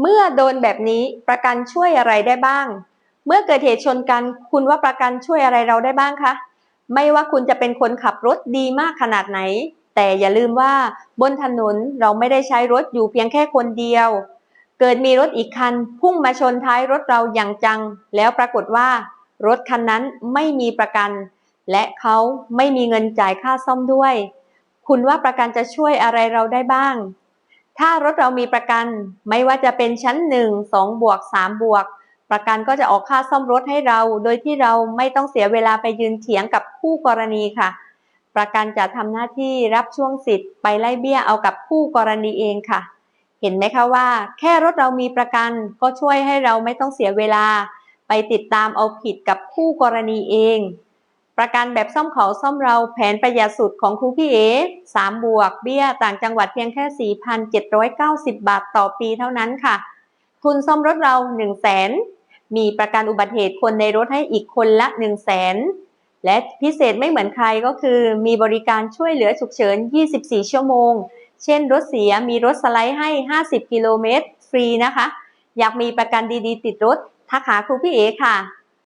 เมื่อโดนแบบนี้ประกันช่วยอะไรได้บ้าง เมื่อเกิดเหตุชนกัน คุณว่าประกันช่วยอะไรเราได้บ้างคะ ไม่ว่าคุณจะเป็นคนขับรถดีมากขนาดไหน แต่อย่าลืมว่าบนถนนเราไม่ได้ใช้รถอยู่เพียงแค่คนเดียว เกิดมีรถอีกคัน พุ่งมาชนท้ายรถเราอย่างจัง แล้วปรากฏว่า รถคันนั้นไม่มีประกัน และเขาไม่มีเงินจ่ายค่าซ่อมด้วย คุณว่าประกันจะช่วยอะไรเราได้บ้าง ถ้ารถเรามีประกันไม่ว่าจะเป็นชั้น 1 2 บวก 3 บวก ประกันก็จะออกค่าซ่อมรถให้เรา โดยที่เราไม่ต้องเสียเวลาไปยืนเถียงกับคู่กรณีค่ะ ประกันจะทำหน้าที่รับช่วงสิทธิ์ไปไล่เบี้ยเอากับคู่กรณีเองค่ะ เห็นไหมคะว่า แค่รถเรามีประกันก็ช่วยให้เราไม่ต้องเสียเวลา ไปติดตามเอาผิดกับคู่กรณีเอง ประกันแบบซ่อมเขาซ่อมเราแผนประหยัดสุดของครูพี่เอ3บวกเบี้ยต่างจังหวัดเพียงแค่ 4,790 บาทต่อปีเท่านั้นค่ะ ทุนซ่อมรถเรา 1 0 0 0 0แสนมีประกันอุบัติเหตุคนในรถให้อีกคนละ 1 0 0 0 0แสนและพิเศษไม่เหมือนใครก็คือ มีบริการช่วยเหลือฉุกเฉิน 24 ชั่วโมง เช่นรถเสียมีรถสไลด์ให้ 50 กิโลเมตรฟรีนะคะ อยากมีประกันดีๆ ติดรถทักหาครูพี่เอค่ะ